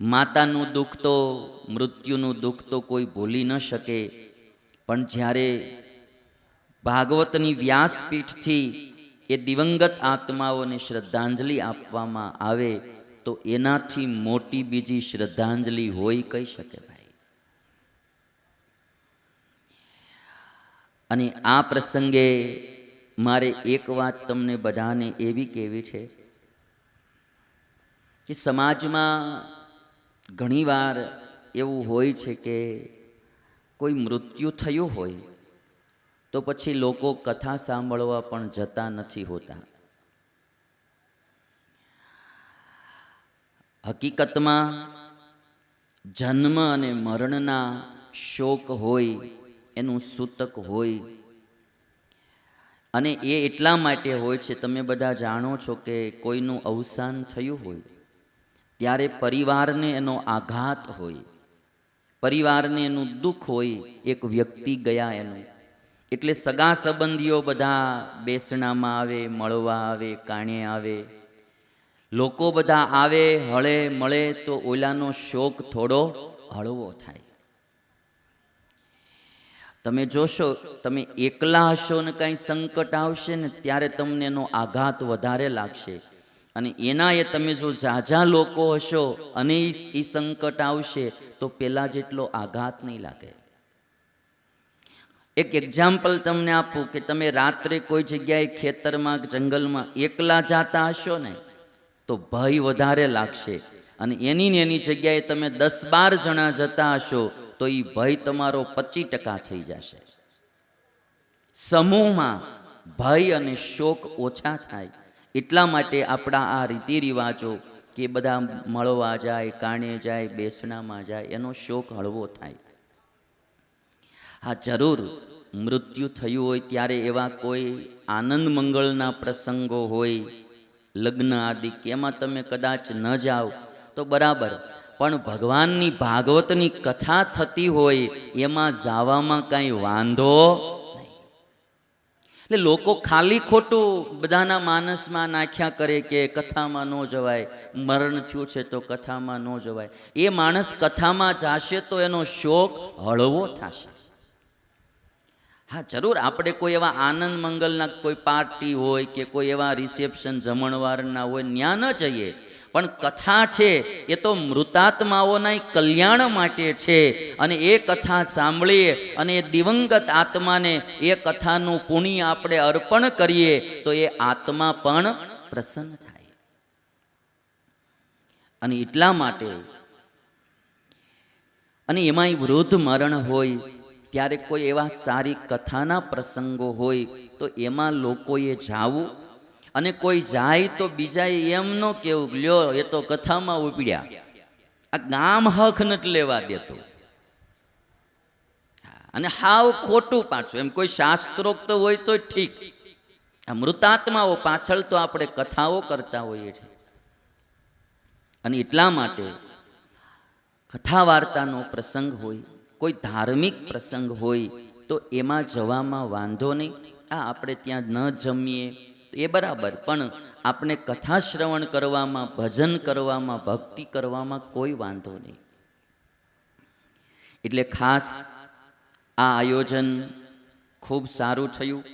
માતાનું દુઃખ તો, મૃત્યુનું દુઃખ તો કોઈ ભૂલી ન શકે. પણ જ્યારે ભાગવતની વ્યાસપીઠથી એ દિવંગત આત્માઓને શ્રદ્ધાંજલિ આપવામાં આવે, તો એનાથી મોટી બીજી શ્રદ્ધાંજલિ હોય કહી શકે ભાઈ? અને આ પ્રસંગે મારે એક વાત તમને બધાને એવી કહેવી છે કે સમાજમાં ઘણીવાર એવું હોય છે કે કોઈ મૃત્યુ થયું હોય, તો પછી લોકો કથા સાંભળવા પણ જતા નથી હોતા. હકીકતમાં જન્મ અને મરણના શોક હોય, એનું સૂતક હોય, અને એ એટલા માટે હોય છે, તમે બધા જાણો છો કે કોઈનું અવસાન થયું હોય. ત્યારે પરિવારને એનો આઘાત હોય. પરિવારને એનું દુઃખ હોય, એક વ્યક્તિ ગયા એનું. એટલે સગા સંબંધીઓ બધા બેસણામાં આવે, મળવા આવે, કાણે આવે. લોકો બધા આવે, હળે મળે તો ઓલાનો શોક થોડો હળવો થાય. તમે જોશો, તમે એકલા હશો ને કાંઈ સંકટ આવશે ને ત્યારે તમને એનો આઘાત વધારે લાગશે. અને એના એ તમે જો ઝાઝા લોકો હશો અને એ સંકટ આવશે, તો પેલા જેટલો આઘાત નહીં લાગે. એક એક્ઝામ્પલ તમને આપું કે તમે રાત્રે કોઈ જગ્યાએ ખેતરમાં, જંગલમાં એકલા જાતા હશો ને, તો ભય વધારે લાગશે. અને એની ને એની જગ્યાએ તમે દસ બાર જણા જતા હશો, તો એ ભય તમારો પચીસ ટકા થઈ જશે. સમૂહમાં ભય અને શોક ઓછા થાય. એટલા માટે આપણા આ રીતિ રિવાજો કે બધા મળવા જાય, કાણે જાય, બેસણામાં જાય, એનો શોક હળવો થાય. હા, જરૂર. મૃત્યુ થયું હોય ત્યારે એવા કોઈ આનંદ મંગળના પ્રસંગો હોય, લગ્ન આદિ કે એમાં તમે કદાચ ન જાઓ, તો બરાબર. પણ ભગવાનની ભાગવતની કથા થતી હોય, એમાં જાવામાં કાંઈ વાંધો એટલે લોકો ખાલી ખોટું બધાના માનસમાં નાખ્યા કરે કે કથામાં ન જવાય, મરણ થયું છે તો કથામાં ન જવાય. એ માણસ કથામાં જાશે તો એનો શોક હળવો થશે. હા, જરૂર આપણે કોઈ એવા આનંદ મંગલના કોઈ પાર્ટી હોય કે કોઈ એવા રિસેપ્શન જમણવારના હોય, ન્યા ન જઈએ. પણ કથા છે, એ તો મૃતાત્માઓના કલ્યાણ માટે છે. અને એ કથા સાંભળીએ અને એ દિવંગત આત્માને એ કથાનું પુણ્ય આપણે અર્પણ કરીએ, તો એ આત્મા પણ પ્રસન્ન થાય. અને એટલા માટે, અને એમાંય વૃદ્ધ મરણ હોય, ત્યારે કોઈ એવા સારી કથાના પ્રસંગો હોય, તો એમાં લોકોએ જાવું અને કોઈ જાય તો બીજાએ એમ ન કેવું લ્યો, એ તો કથામાં ઉપડ્યા. આ ગામ હક નથી લેવા દેતું. અને હાવ ખોટું પાછું, એમ કોઈ શાસ્ત્રોક્ત હોય તો ઠીક. આ મૃતાત્માઓ પાછળ તો આપણે કથાઓ કરતા હોઈએ છીએ. અને એટલા માટે કથા વાર્તાનો પ્રસંગ હોય, કોઈ ધાર્મિક પ્રસંગ હોય, તો એમાં જવામાં વાંધો નહીં. આ આપણે ત્યાં ન જમીએ. એ બરાબર, પણ આપણે કથા શ્રવણ કરવામાં, ભજન કરવામાં, ભક્તિ કરવામાં કોઈ વાંધો નહીં. એટલે ખાસ આ આયોજન ખૂબ સારું થયું.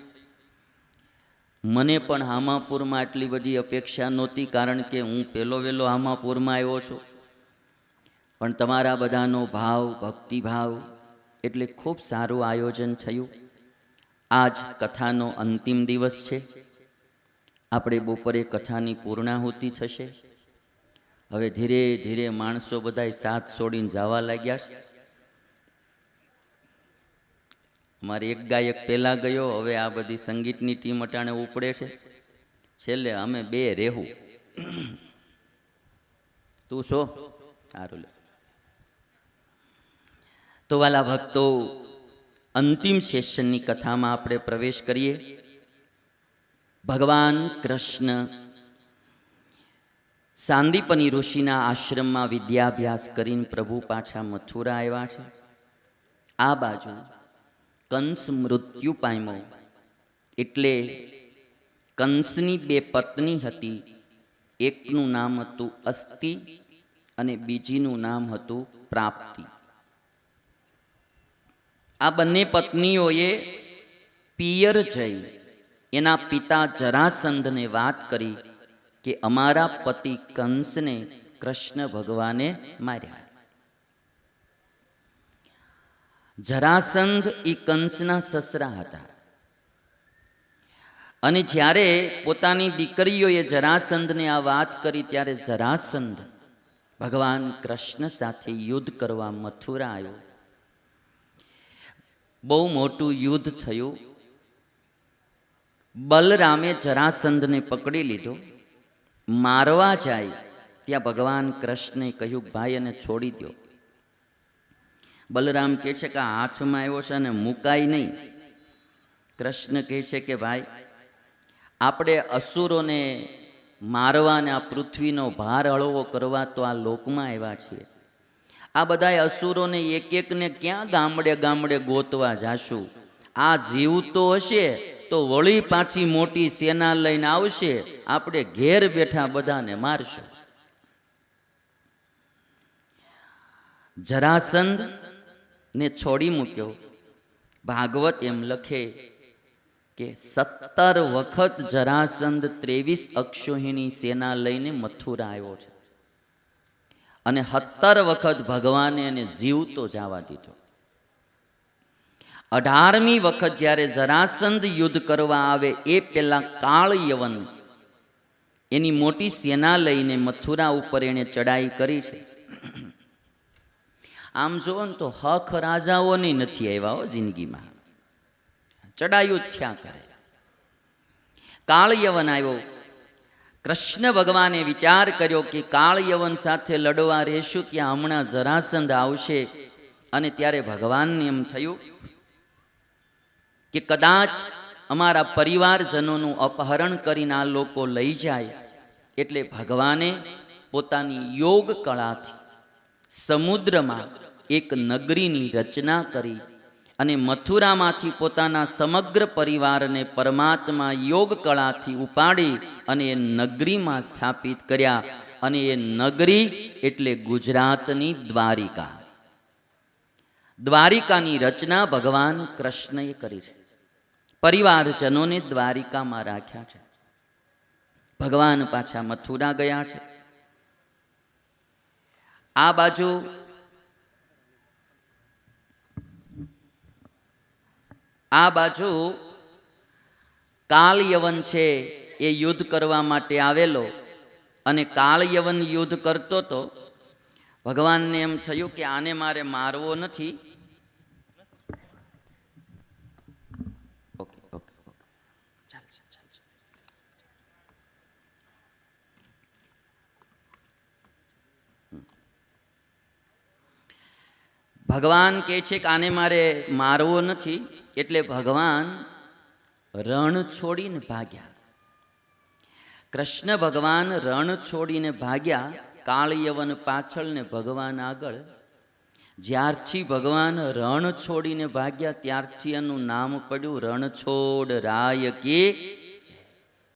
મને પણ હામાપુરમાં આટલી બધી અપેક્ષા નહોતી, કારણ કે હું પહેલો વહેલો હામાપુરમાં આવ્યો છું. પણ તમારા બધાનો ભાવ, ભક્તિભાવ એટલે ખૂબ સારું આયોજન થયું. આજ કથાનો અંતિમ દિવસ છે. આપણે બપોરે કથાની પૂર્ણાહુતિ થશે. હવે ધીરે ધીરે માણસો બધાય સાથ છોડીને જવા લાગ્યા છે. અમારે એક ગાયક પહેલા ગયો, હવે આ બધી સંગીતની ટીમ અટાણે ઉપડે છે. છેલ્લે અમે બે રહેવું તું છો સારું તો વાલા ભક્તો, અંતિમ સેશનની કથામાં આપણે પ્રવેશ કરીએ. ભગવાન કૃષ્ણ સાંદીપની ઋષિના આશ્રમમાં વિદ્યાભ્યાસ કરીને પ્રભુ પાછા મથુરા આવ્યા છે. આ બાજુ કંસ મૃત્યુ પામ્યો. એટલે કંસની બે પત્ની હતી. એકનું નામ હતું અસ્થિ અને બીજીનું નામ હતું પ્રાપ્તિ. આ બંને પત્નીઓએ પિયર જઈ એના પિતા જરાસંધને વાત કરી કે અમારા પતિ કંસને કૃષ્ણ ભગવાને માર્યા. જરાસંધ એ કંસના સસરા હતા. અને જ્યારે પોતાની દીકરીઓએ જરાસંધને આ વાત કરી ત્યારે જરાસંધ ભગવાન કૃષ્ણ સાથે યુદ્ધ કરવા મથુરા આવ્યો બહુ મોટું યુદ્ધ થયું. બલરામે જરાસંધને પકડી લીધો. મારવા જાય ત્યાં ભગવાન કૃષ્ણે કહ્યું, ભાઈ, એને છોડી દો બલરામ કહે છે કે હાથમાં આવ્યો છે અને મુકાય નહીં. કૃષ્ણ કહે છે કે, ભાઈ, આપણે અસુરોને મારવાને આ પૃથ્વીનો ભાર હળવો કરવા તો આ લોકમાં આવ્યા છીએ. આ બધા અસુરોને એક એકને ક્યાં ગામડે ગામડે ગોતવા જાશું? આ જીવતો હશે તો વળી પાછી મોટી સેના લઈને આવશે, આપણે ઘેર બેઠા બધાને મારશે. જરાસંધ ને છોડી મૂક્યો. ભાગવત એમ લખે કે સત્તર વખત જરાસંધ ત્રેવીસ અક્ષોહિણી સેના લઈને મથુરા આવ્યો છે. અને સત્તર વખત ભગવાને એને જીવતો જવા દીધો. અઢારમી વખત જ્યારે જરાસંધ યુદ્ધ કરવા આવે, એ પહેલાં કાળ યવન એની મોટી સેના લઈને મથુરા ઉપર એણે ચડાઈ કરી છે. આમ જોવો ને તો હખ રાજાઓની નથી આવ્યા હો જિંદગીમાં. ચડાયું થયા કરે. કાળ યવન આવ્યો. કૃષ્ણ ભગવાને વિચાર કર્યો કે કાળ યવન સાથે લડવા રહેશું ત્યાં હમણાં જરાસંધ આવશે. અને ત્યારે ભગવાનને એમ થયું કે કદાચ અમારા પરિવારજનોનું અપહરણ કરીને આ લોકો લઈ જાય એટલે ભગવાને પોતાની યોગ કળાથી સમુદ્રમાં એક નગરીની રચના કરી અને મથુરામાંથી પોતાના સમગ્ર પરિવારને પરમાત્મા યોગ કળાથી ઉપાડી અને એ નગરીમાં સ્થાપિત કર્યા અને એ નગરી એટલે ગુજરાતની દ્વારિકા. દ્વારિકાની રચના ભગવાન કૃષ્ણએ કરી છે. પરિવારજનોને દ્વારિકામાં રાખ્યા છે. ભગવાન પાછા મથુરા ગયા છે. આ બાજુ આ બાજુ કાળ યવન છે એ યુદ્ધ કરવા માટે આવેલો અને કાળયવન યુદ્ધ કરતો તો ભગવાનને એમ થયું કે આને મારે મારવો નથી. ભગવાન કહે છે કે આને મારે મારવો નથી, એટલે ભગવાન રણ છોડીને ભાગ્યા. કૃષ્ણ ભગવાન રણ છોડીને ભાગ્યા, કાળયવન પાછળ ને ભગવાન આગળ. જ્યારથી ભગવાન રણ છોડીને ભાગ્યા, ત્યારથી એનું નામ પડ્યું રણછોડ રાય કે